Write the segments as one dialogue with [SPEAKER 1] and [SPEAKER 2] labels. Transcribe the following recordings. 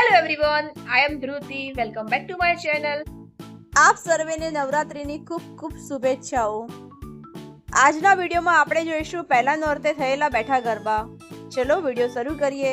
[SPEAKER 1] Hello everyone I am Dhruti welcome back to my channel
[SPEAKER 2] આપ સર્વેને નવરાત્રિની ખૂબ ખૂબ શુભેચ્છાઓ. આજના વિડીયોમાં આપણે જોઈશું પહેલા નોરતે થયેલા બેઠા ગરબા. ચલો વીડિયો શરૂ કરીએ.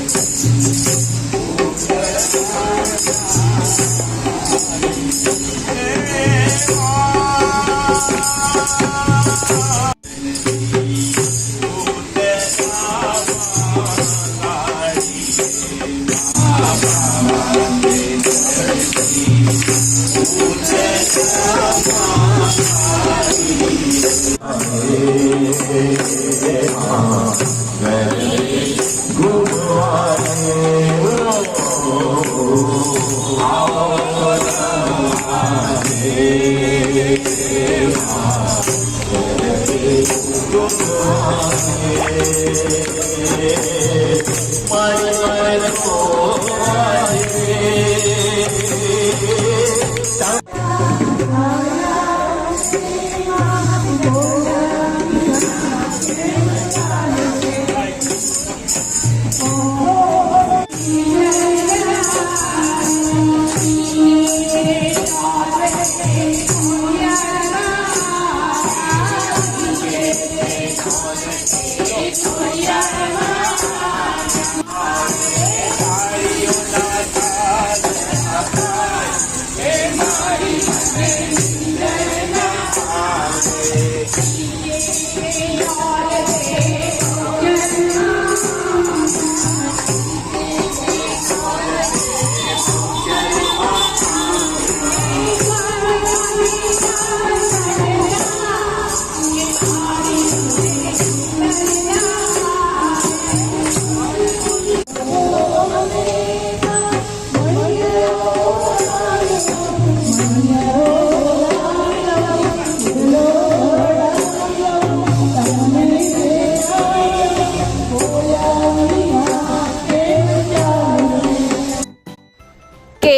[SPEAKER 2] Hey, você.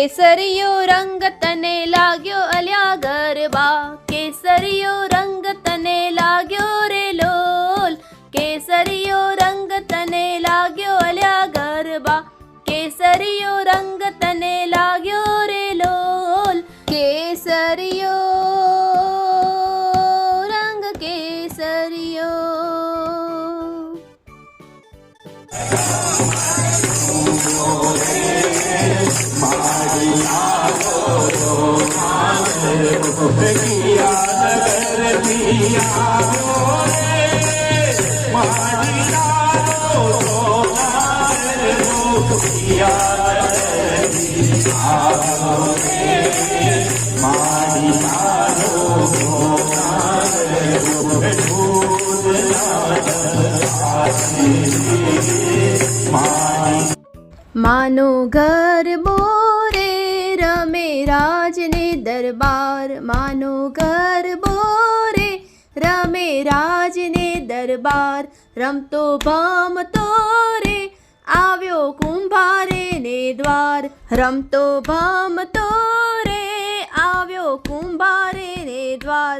[SPEAKER 2] કેસરિયો રંગ તને લાગ્યો અલ્યા ગરબા કેસરિયો માનો રમે રાજને દરબાર માનો ગરબો રે રમે રાજને દરબાર, રમતો ભમતો રે આવ્યો કુંભારે ને દ્વાર, રમતો ભમતો રે આવ્યો કુંભારે ને દ્વાર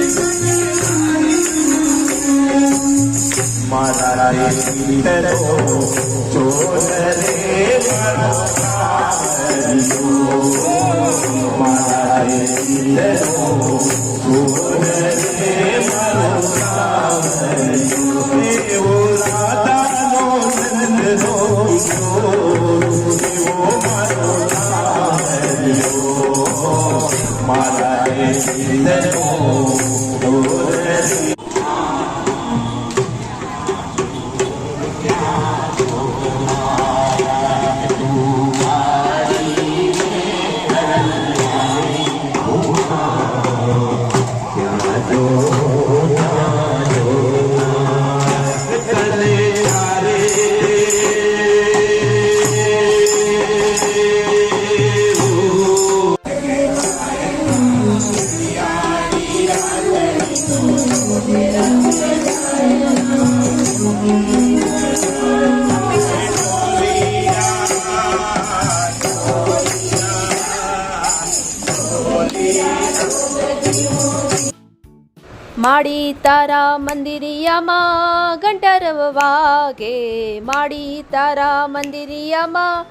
[SPEAKER 3] પિતરો ચોર
[SPEAKER 2] માડી તારા મંદિરિયામાં ઘંટારવ વાગે માડી તારા મંદિરિયામાં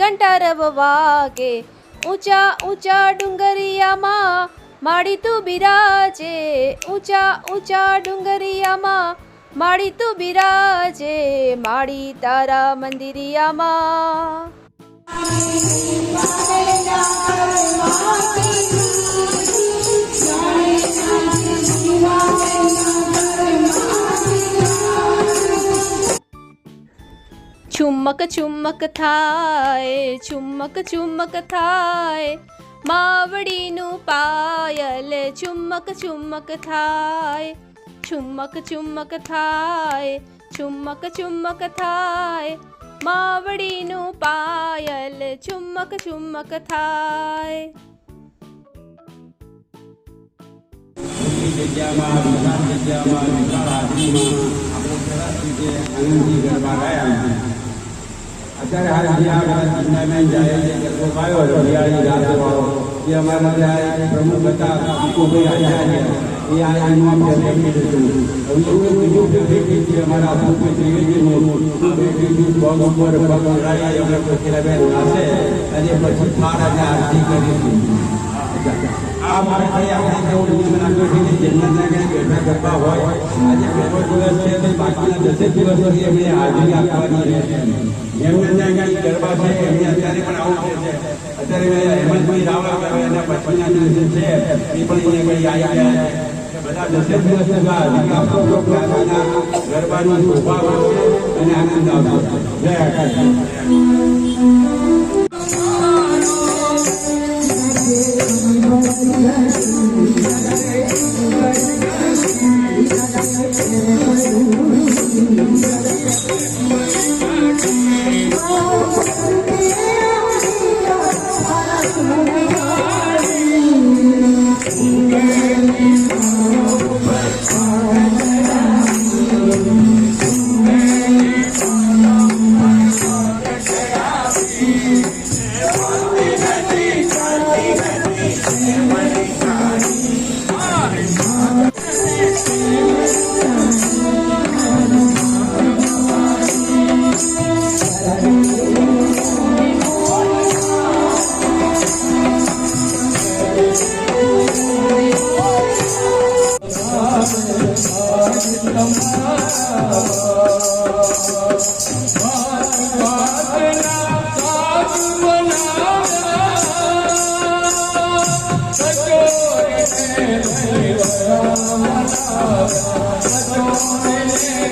[SPEAKER 2] ઘંટારવ વાગે ઊંચા ઊંચા ડુંગરિયામાં માડી તું બિરાજે, ઊંચા ઊંચા ડુંગરિયામાં માડી તું બિરાજે, માડી તારા મંદિરિયામાં. છુમક ચુમ્મક થાય ચુમ્મક ચુમ્મક થાય. માવડીનું પાયલ ચુમ્મક ચુમ્મક થાય. ચુમ્મક ચુમ્મક થાય ચુમ્મક ચુમ્મક થાય. માવડીનું પાયલ ચુમ્મક ચુમ્મક થાય.
[SPEAKER 4] જગ્યામાં જગ્યામાં આપણે સરસ રીતે આનંદથી ગરબા ગાયા અત્યારે હાલ જે આ બધા ટુર્નામેન્ટ જાય છે ગરબો ગાયો હતો દિવાળી રાતો વાળો એ અમારા ત્યાં પ્રમુખ હતા પીકુભાઈ આચાર્ય એ આ ઇનામ ફેવરેટ હતું હવે એવું બીજું ફેવરેટ છે અમારા સુખી ત્રિવેદીનું ફેવરેટ પગ ઉપર પગ લડાઈ અમે કોકીલાબેન નાશે અને પછી થાળ અને આરતી કરીશું દિવસ છે બાકીના દસેક દિવસ સુધી એમને હાજરી આપવાની રહેશે એમને ત્યાં કઈ ગરબા એમને અત્યારે પણ આવું છે અત્યારે હેમંતભાઈ રાવળ કહેવાય એના પછીના દિવસે છે એ પણ અહીંયા કઈ આવી બધા દસેક દિવસ હાજરી આપો તો શોભા વધશે અને આનંદ આવશે જય Música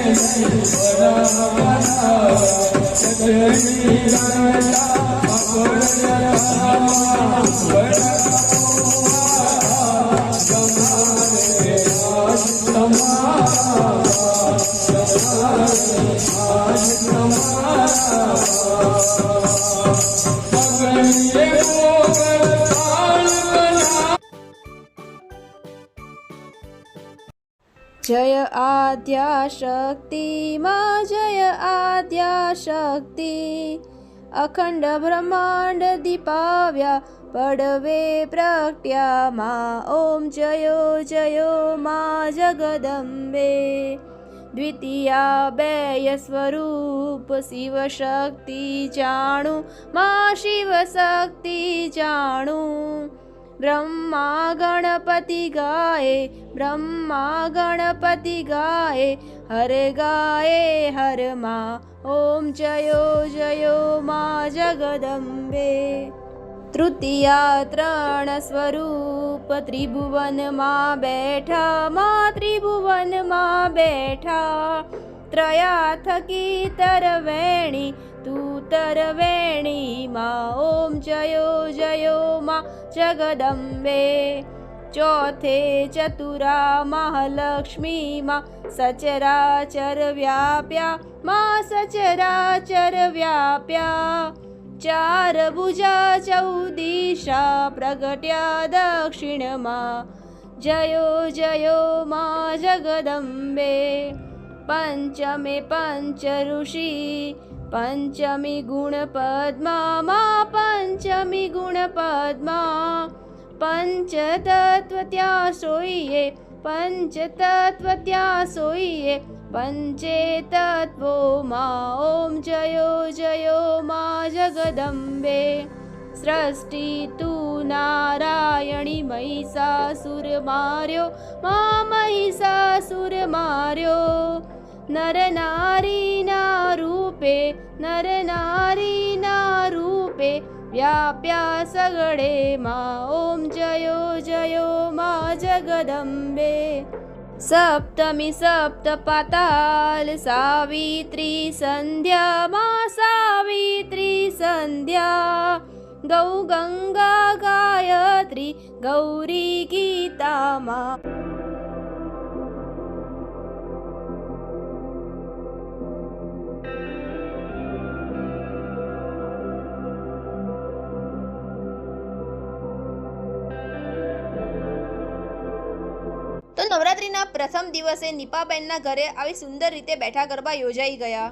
[SPEAKER 5] Thank
[SPEAKER 4] you.
[SPEAKER 2] જય આદ્યા શક્તિ માં જય આદ્યા શક્તિ અખંડ બ્રહ્માંડ દીપાવ્યા, પડવે પ્રગટ્યા માં ઓમ જયો જયો માં જગદંબે. દ્વિતીયા બેય સ્વરૂપ શિવ શક્તિ ब्रह्मा गणपति गाय ब्रह्मा गणपति गाय हर गाये हर मा ॐ जयो जयो मा जगदम्बे। तृतीया त्रणस्वरूप त्रिभुवन मा बैठा मा त्रिभुवन माठा त्रया थकि तरवेणी तू तरवेणी मा ॐ जयो जयो मा જગદંબે ચોથે ચતુરા મહાલક્ષ્મી માં સચરાચર વ્યાપ્યા માં સચરાચર વ્યાપ્યા ચાર ભુજા ચૌદિશા પ્રગટ્યા દક્ષિણમાં જયો જયો માં જગદંબે પંચમે પંચ ઋષિ પંચમી ગુણ પદ્મામાં પંચમી ગુણ પદ્મા પંચતત્વ ત્યાં સોઈએ, પંચતત્વ ત્યાં સોઈએ. પંચે તત્વોમાં ઓમ જયો જયો મા જગદંબે. સૃષ્ટિ તું નારાયણી મહિષાસુર માર્યો, મા મહિષાસુર માર્યો. नरनारीनारूपे नरनारीनारूपे व्याप्या सगडे मा ॐ जयो जयो मा जगदम्बे। सप्तमी सप्तपाताल सावित्री सन्ध्या मा सावित्री सन्ध्या गौ गङ्गा गायत्री गौरी गीता मा। નવરાત્રિના પ્રથમ દિવસે નિપાબેનના ઘરે આવી સુંદર રીતે બેઠા ગરબા યોજાઈ ગયા.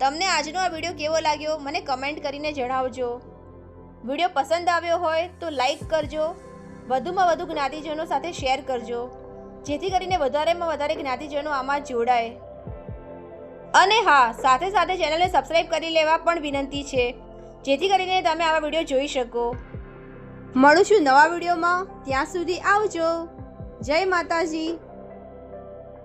[SPEAKER 2] તમને આજનો આ વીડિયો કેવો લાગ્યો, મને કમેન્ટ કરીને જણાવજો. વીડિયો પસંદ આવ્યો હોય તો લાઈક કરજો, વધુમાં વધુ જ્ઞાતિજનો સાથે શેર કરજો, જેથી કરીને વધારેમાં વધારે જ્ઞાતિજનો આમાં જોડાય. અને હા, સાથે સાથે ચેનલને સબસ્ક્રાઈબ કરી લેવા પણ વિનંતી છે, જેથી કરીને તમે આવા વીડિયો જોઈ શકો. મળું છું નવા વિડીયોમાં, ત્યાં સુધી આવજો. જય માતાજી.